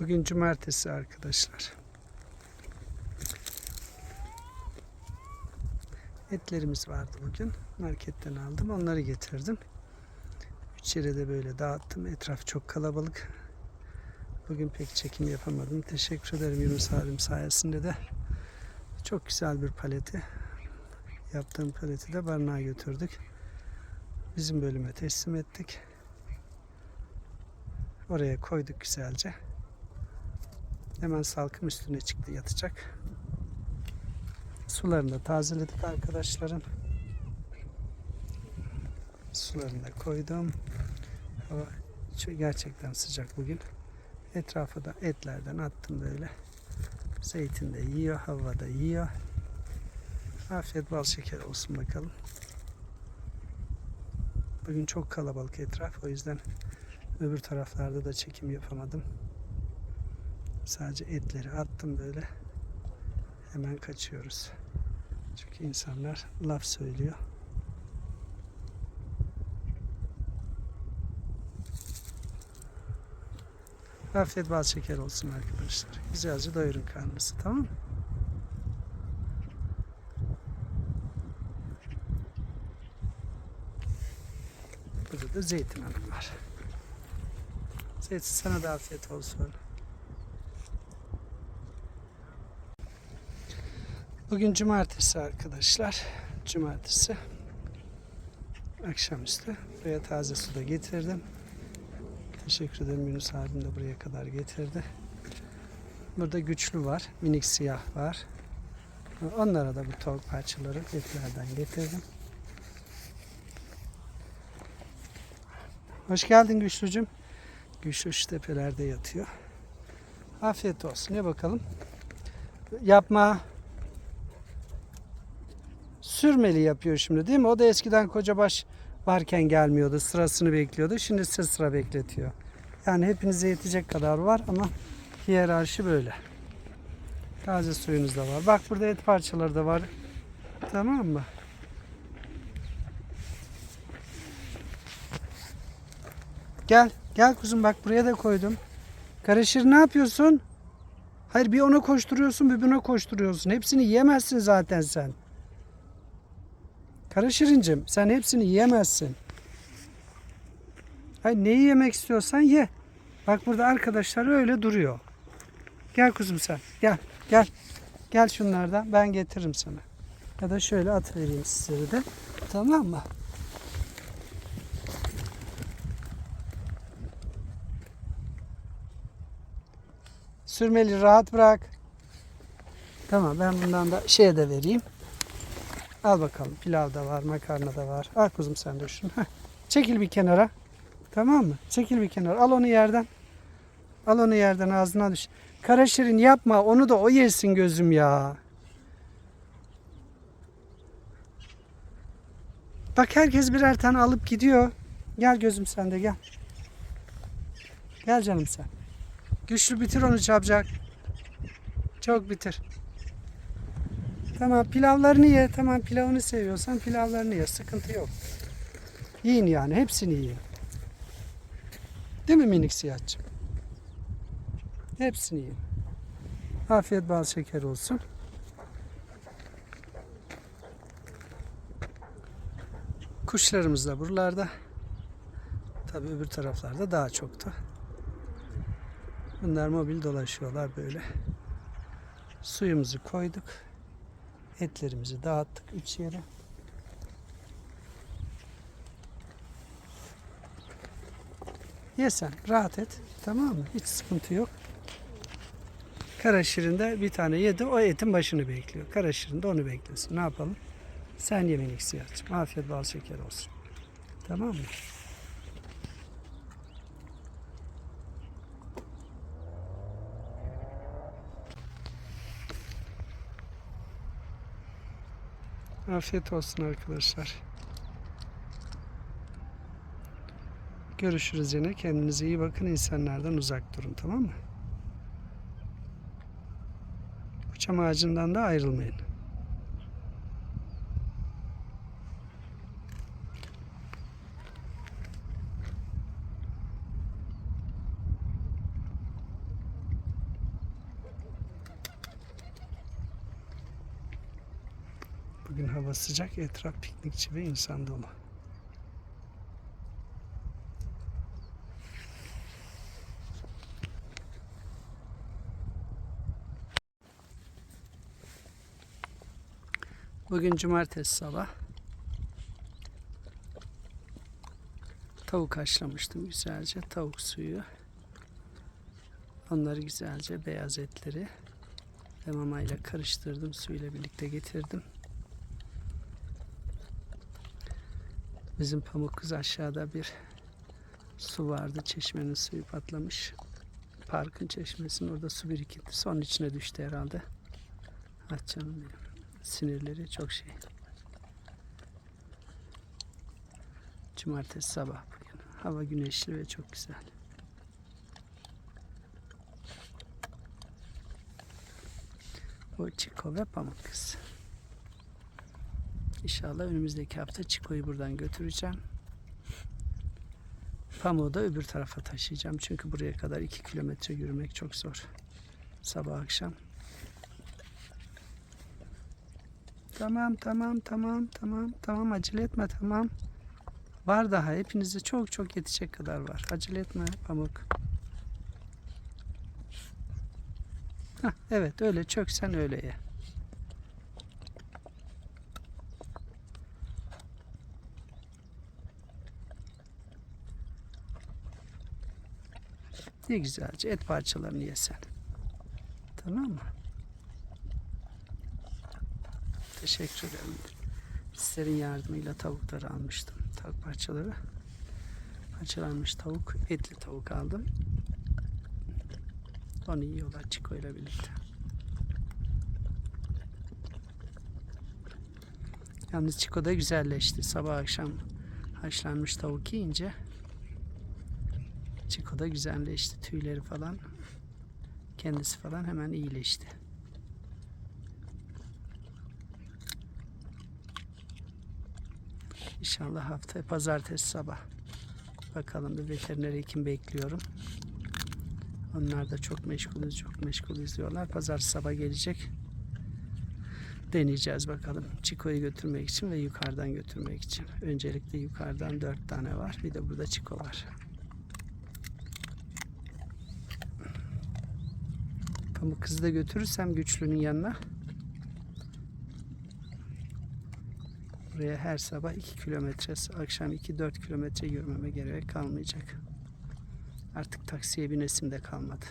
Bugün cumartesi arkadaşlar. Etlerimiz vardı bugün. Marketten aldım. Onları getirdim. İçeri de böyle dağıttım. Etraf çok kalabalık. Bugün pek çekim yapamadım. Teşekkür ederim Yunus abim sayesinde de. Çok güzel bir paleti. Yaptığım paleti de barınağa götürdük. Bizim bölüme teslim ettik. Oraya koyduk güzelce. Hemen salkım üstüne çıktı yatacak. Sularını da tazeledik arkadaşların. Sularını da koydum. Hava gerçekten sıcak bugün. Etrafa da etlerden attım böyle. Zeytin de yiyor, hava da yiyor. Afiyet bal şeker olsun bakalım. Bugün çok kalabalık etraf. O yüzden öbür taraflarda da çekim yapamadım. Sadece etleri attım böyle. Hemen kaçıyoruz. Çünkü insanlar laf söylüyor. Afiyet bal şeker olsun arkadaşlar. Güzelce doyurun karnınızı tamam mı? Burada da zeytin hanım var. Zeytin sana da afiyet olsun. Bugün cumartesi arkadaşlar. Cumartesi. Akşamüstü. Buraya taze su da getirdim. Teşekkür ederim Yunus abim de buraya kadar getirdi. Burada güçlü var. Minik siyah var. Onlara da bu tavuk parçaları etlerden getirdim. Hoş geldin Güçlücüm. Güçlü şu tepelerde yatıyor. Afiyet olsun. Ne bakalım? Yapma. Sürmeli yapıyor şimdi değil mi? O da eskiden kocabaş varken gelmiyordu. Sırasını bekliyordu. Şimdi size sıra bekletiyor. Yani hepinize yetecek kadar var ama hiyerarşi böyle. Taze suyunuz da var. Bak burada et parçaları da var. Tamam mı? Gel. Gel kuzum bak buraya da koydum. Karışır ne yapıyorsun? Hayır bir ona koşturuyorsun bir buna koşturuyorsun. Hepsini yiyemezsin zaten sen. Karışırıncım sen hepsini yiyemezsin. Hayır neyi yemek istiyorsan ye. Bak burada arkadaşlar öyle duruyor. Gel kuzum sen. Gel. Gel. Gel şunlardan. Ben getiririm sana. Ya da şöyle at vereyim sizlere de. Tamam mı? Sürmeli rahat bırak. Tamam ben bundan da şeye de vereyim. Al bakalım. Pilav da var, makarna da var. Al kuzum sen de şunu. Heh. Çekil bir kenara. Tamam mı? Çekil bir kenara. Al onu yerden. Al onu yerden ağzına düş. Kara şirin yapma. Onu da o yesin gözüm ya. Bak herkes birer tane alıp gidiyor. Gel gözüm sen de gel. Gel canım sen. Güçlü bitir onu çabucak. Çok bitir. Tamam pilavlarını ye. Tamam pilavını seviyorsan pilavlarını ye. Sıkıntı yok. Yiyin yani. Hepsini yiyin. Değil mi minik siyahçım? Hepsini yiyin. Afiyet bal şeker olsun. Kuşlarımız da buralarda. Tabii öbür taraflarda daha çoktu. Bunlar mobil dolaşıyorlar böyle. Suyumuzu koyduk. Etlerimizi dağıttık üç yere. Ye sen rahat et. Tamam mı? Hiç sıkıntı yok. Kara şirin de bir tane yedi. O etin başını bekliyor. Kara şirin de onu beklesin. Ne yapalım? Sen ye minik siyahçım. Afiyet bal şeker olsun. Tamam mı? Afiyet olsun arkadaşlar. Görüşürüz yine. Kendinize iyi bakın. İnsanlardan uzak durun tamam mı? Çam ağacından da ayrılmayın. Bugün hava sıcak, etraf piknikçi ve insan dolu. Bugün cumartesi sabah. Tavuk haşlamıştım güzelce. Tavuk suyu. Onları güzelce beyaz etleri ve mamayla karıştırdım. Suyla birlikte getirdim. Bizim pamuk kız aşağıda bir su vardı. Çeşmenin suyu patlamış. Parkın çeşmesinin orada su birikintisi onun içine düştü herhalde. Ah canım benim. Sinirleri çok şey. Cumartesi sabah bugün. Hava güneşli ve çok güzel. O Çiko ve Pamuk Kız. İnşallah önümüzdeki hafta Çiko'yu buradan götüreceğim. Pamuğu da öbür tarafa taşıyacağım. Çünkü buraya kadar 2 kilometre yürümek çok zor. Sabah akşam. Tamam tamam tamam tamam tamam acele etme tamam. Var daha hepinize çok çok yetecek kadar var. Acele etme Pamuk. Hah, evet öyle çöksen öyle ye. Ne güzelce et parçalarını yesen. Tamam mı? Teşekkür ederim. Sizlerin yardımıyla tavukları almıştım. Tavuk parçaları. Parçalanmış tavuk, etli tavuk aldım. Onu yiyorlar Çiko ile birlikte. Yalnız Çiko da güzelleşti. Sabah akşam haşlanmış tavuk yiyince Çiko da güzelleşti. Tüyleri falan kendisi falan hemen iyileşti. İnşallah haftaya pazartesi sabah. Bakalım bir veteriner hekim bekliyorum. Onlar da çok meşgulüz, çok meşgulüz diyorlar. Pazar sabah gelecek. Deneyeceğiz bakalım. Çiko'yu götürmek için ve yukarıdan götürmek için. Öncelikle yukarıdan dört tane var. Bir de burada Çiko var. Pamuk kızı da götürürsem güçlünün yanına. Buraya her sabah 2 kilometre, akşam 2-4 kilometre yürümeme gerek kalmayacak. Artık taksiye binesim de kalmadı.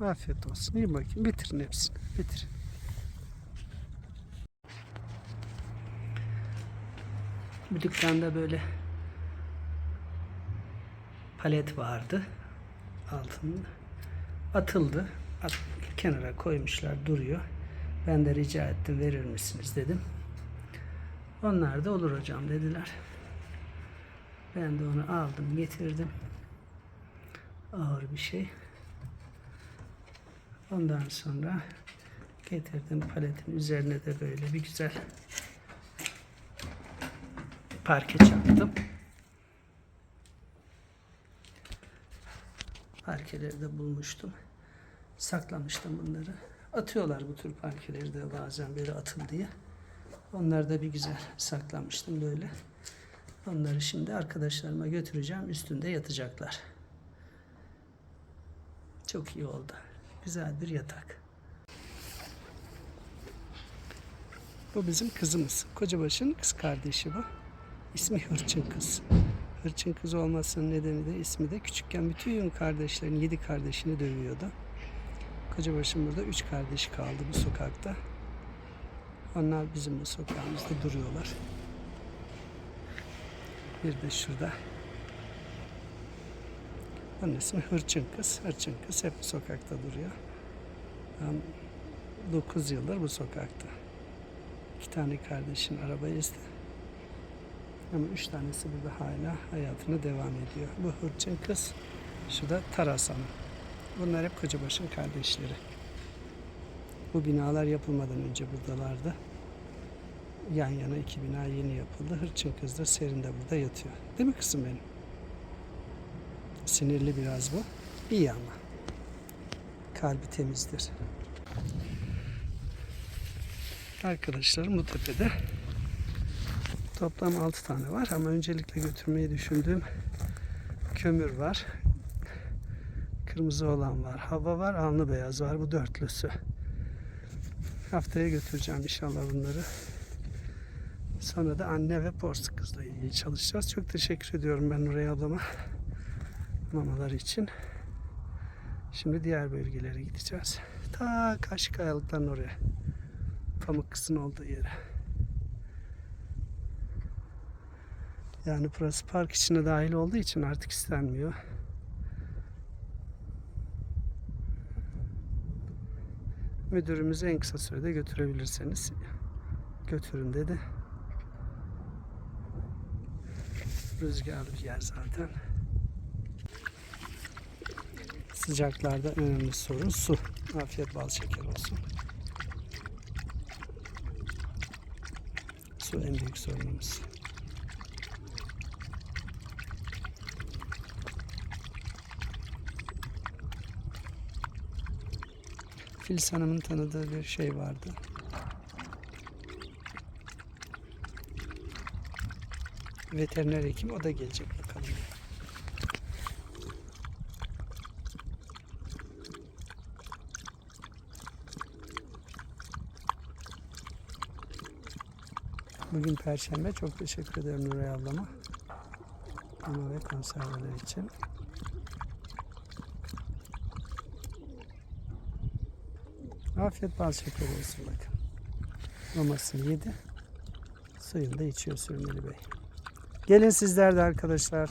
Afiyet olsun. İyi bakayım. Bitirin hepsini. Bitir. Bu dükkanda böyle palet vardı. Altında. Atıldı. At, kenara koymuşlar duruyor. Ben de rica ettim verir misiniz dedim. Onlar da olur hocam dediler. Ben de onu aldım getirdim. Ağır bir şey. Ondan sonra getirdim paletin üzerine de böyle bir güzel parke çaktım. Parkeleri de bulmuştum. Saklamıştım bunları. Atıyorlar bu tür parkeleri de bazen böyle atıl diye. Onları da bir güzel saklamıştım böyle. Onları şimdi arkadaşlarıma götüreceğim. Üstünde yatacaklar. Çok iyi oldu. Güzel bir yatak. Bu bizim kızımız. Kocabaş'ın kız kardeşi bu. İsmi Hırçın Kız. Hırçın kız olmasının nedeni de ismi de küçükken bütün kardeşlerin yedi kardeşini dövüyordu. Kocabaş'ın burada üç kardeşi kaldı bu sokakta. Onlar bizim bu sokağımızda duruyorlar. Bir de şurada. Onun ismi Hırçın Kız. Hırçın Kız hep bu sokakta duruyor. Ben 9 yıldır bu sokakta. İki tane kardeşin araba ezdi. Ama üç tanesi burada hala hayatına devam ediyor. Bu Hırçın Kız, şu da Taras Hanım. Bunlar hep Kocabaş'ın kardeşleri. Bu binalar yapılmadan önce buradalardı. Yan yana iki bina yeni yapıldı. Hırçın kız da serinde burada yatıyor. Değil mi kızım benim? Sinirli biraz bu. İyi ama. Kalbi temizdir. Arkadaşlarım bu tepede toplam 6 tane var ama öncelikle götürmeyi düşündüğüm kömür var. Kırmızı olan var. Hava var. Alnı beyaz var. Bu dörtlüsü. Haftaya götüreceğim inşallah bunları. Sonra da anne ve porsu kızla ilgili çalışacağız. Çok teşekkür ediyorum ben Nuray ablama mamaları için. Şimdi diğer bölgelere gideceğiz. Ta Kaşı Kayalıkların oraya. Pamuk kızın olduğu yere. Yani burası park içine dahil olduğu için artık istenmiyor. Müdürümüzü en kısa sürede götürebilirseniz götürün dedi. Rüzgarlı bir yer zaten. Sıcaklarda önemli sorun su. Afiyet bal şeker olsun. Su en büyük sorunumuz. Filiz Hanım'ın tanıdığı bir şey vardı. Veteriner hekim o da gelecek bakalım. Bugün Perşembe. Çok teşekkür ederim Nuray ablama. Mama ve konserveler için. Afiyet bal şeker olsun bakın. Mamasını yedi. Suyunu da içiyor Sürmeli Bey. Gelin sizler de arkadaşlar.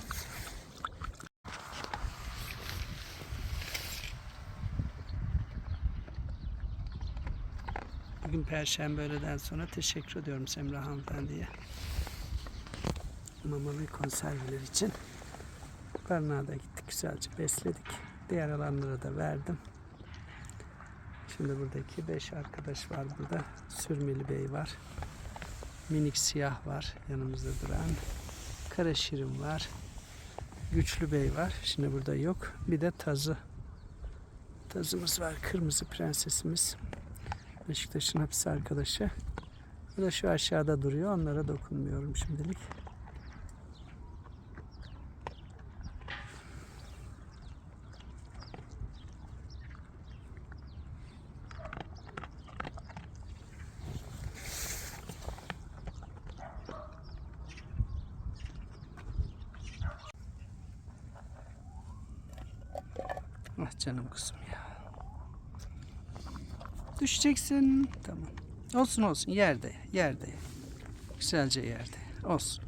Bugün Perşembe öğleden sonra teşekkür ediyorum Semra hanımefendiye. Mama ve konserveler için. Barınağa da gittik güzelce besledik. Diğer alanlara da verdim. Şimdi buradaki beş arkadaş var burada. Sürmeli Bey var. Minik siyah var yanımızda duran. Kara Şirin var. Güçlü Bey var. Şimdi burada yok. Bir de tazı. Tazımız var. Kırmızı prensesimiz. Beşiktaş'ın hapis arkadaşı. Bu da şu aşağıda duruyor. Onlara dokunmuyorum şimdilik. Ah canım kuzum ya. Düşeceksin. Tamam. Olsun olsun yerde yerde. Güzelce yerde. Olsun.